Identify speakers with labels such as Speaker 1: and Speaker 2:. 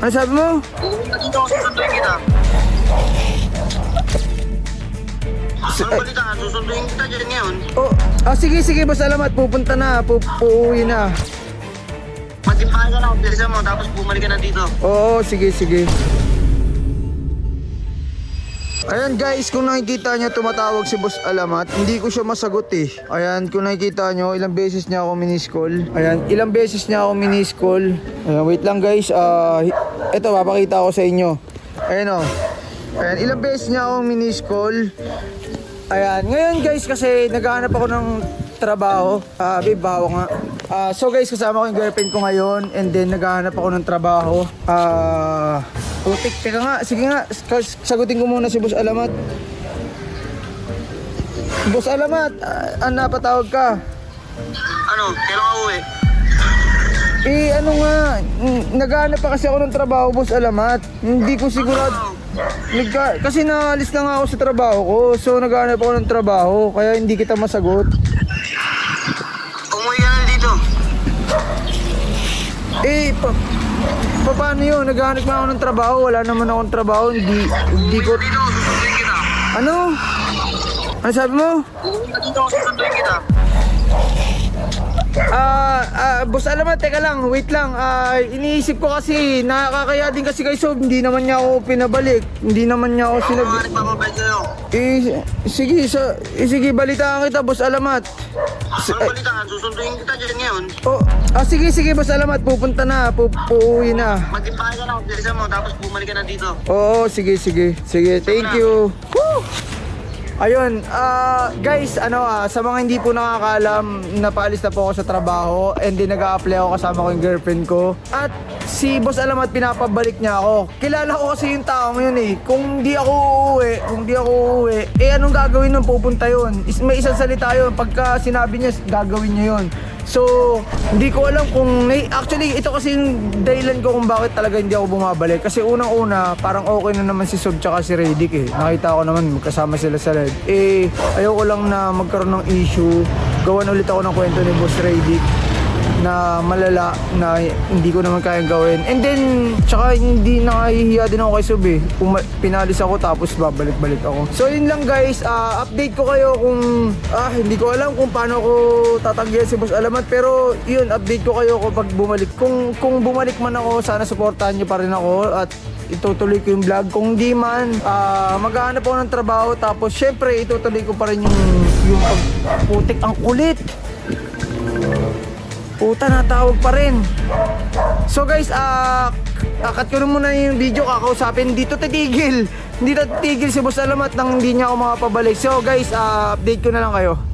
Speaker 1: Ano sabi mo?
Speaker 2: Pupunta dito, susunduin kita. Ano balita? Susunduin kita dyan ngayon.
Speaker 1: Oh, ah, sige, sige, boss, alamat. Pupunta na. Pu uuwi na.
Speaker 2: Magtimpahan ka na, bilisan mo, tapos bumalik ka na dito.
Speaker 1: Oo, sige, sige. Ayan guys, kung nakikita nyo tumatawag si Boss Alamat, hindi ko siya masagot eh. Ayan, kung nakikita nyo, ilang beses niya ako miniscall. Ayan, ilang beses niya ako miniscall. Ayan, wait lang guys. Ah, hi- eto, papakita ko sa inyo. Ayan o. Ayan, ilang beses niya ako miniscall. Ayan, ngayon guys kasi naghahanap ako ng trabaho. Ah, babe, nga. Ah, so guys, kasama ko yung girlfriend ko ngayon and then naghahanap ako ng trabaho. Ah, putik, teka nga, sige nga, sagutin ko muna si Boss Alamat. Boss Alamat, ah, ah, napatawag ka.
Speaker 2: Ano, kailan ka uwi?
Speaker 1: Eh, ano nga, naghahanap pa kasi ako ng trabaho, Boss Alamat. Hindi ko sigurado. Nagka, kasi naalis na nga ako sa trabaho ko, so naghahanap ako ng trabaho, kaya hindi kita masagot. Eh, pa, pa paano yun? Naghahanap nga ako ng trabaho, wala naman akong trabaho, hindi, hindi ko, ano? Ano sabi mo?
Speaker 2: Dito, susunduin kita.
Speaker 1: Ah, ah, boss alamat, teka lang, wait lang. Ah, iniisip ko kasi, nakakaya din kasi kay Sob, hindi naman niya ako pinabalik. Hindi naman niya
Speaker 2: ako
Speaker 1: sinag...
Speaker 2: nga nagpapabay sa'yo.
Speaker 1: Eh, sige, sa, eh, sige, balitaan kita, boss alamat.
Speaker 2: Ano balita? Susunduin kita dyan ngayon.
Speaker 1: Oh, ah, sige, sige, boss alamat, pupunta na, pu uuwi na.
Speaker 2: Magtimpahan ka na, bilisan mo, tapos bumalik ka na dito.
Speaker 1: Oo, sige, sige. Sige, thank you. Woo! Ayun, ah guys, ano ah, sa mga hindi po nakakaalam, napaalis na po ako sa trabaho and then nag-a-apply ako kasama ko yung girlfriend ko. At si Boss Alamat pinapabalik niya ako. Kilala ko kasi yung taong yun eh. Kung di ako uuwi, kung di ako uuwi, eh anong gagawin nun? Pupunta yun. Is, may isang salita yun. Pagka sinabi niya, gagawin niya yun. So, hindi ko alam kung... Actually, ito kasi yung dahilan ko kung bakit talaga hindi ako bumabalik. Kasi unang-una, parang okay na naman si Sob tsaka si Redick eh. Nakita ko naman, magkasama sila sa live. Eh, ayoko lang na magkaroon ng issue. Gawan ulit ako ng kwento ni Boss Redick na malala na hindi ko naman kayang gawin. And then, tsaka hindi nakahihiya din ako kay Sub eh. Puma- pinalis ako tapos babalik-balik ako. So yun lang guys, ah, update ko kayo kung, ah, hindi ko alam kung paano ko tatanggihan si Boss Alamat. Pero yun, update ko kayo kapag bumalik. Kung, kung bumalik man ako, sana supportahan nyo pa rin ako at itutuloy ko yung vlog. Kung di man, ah, maghahanap ako ng trabaho tapos syempre itutuloy ko pa rin yung, yung pagputik ang kulit. Puta, natawag pa rin. So guys, ah, akat ko na muna yung video, kakausapin. Dito titigil. Hindi na titigil si Boss Alamat nang hindi niya ako makapabalik. So guys, ah, update ko na lang kayo.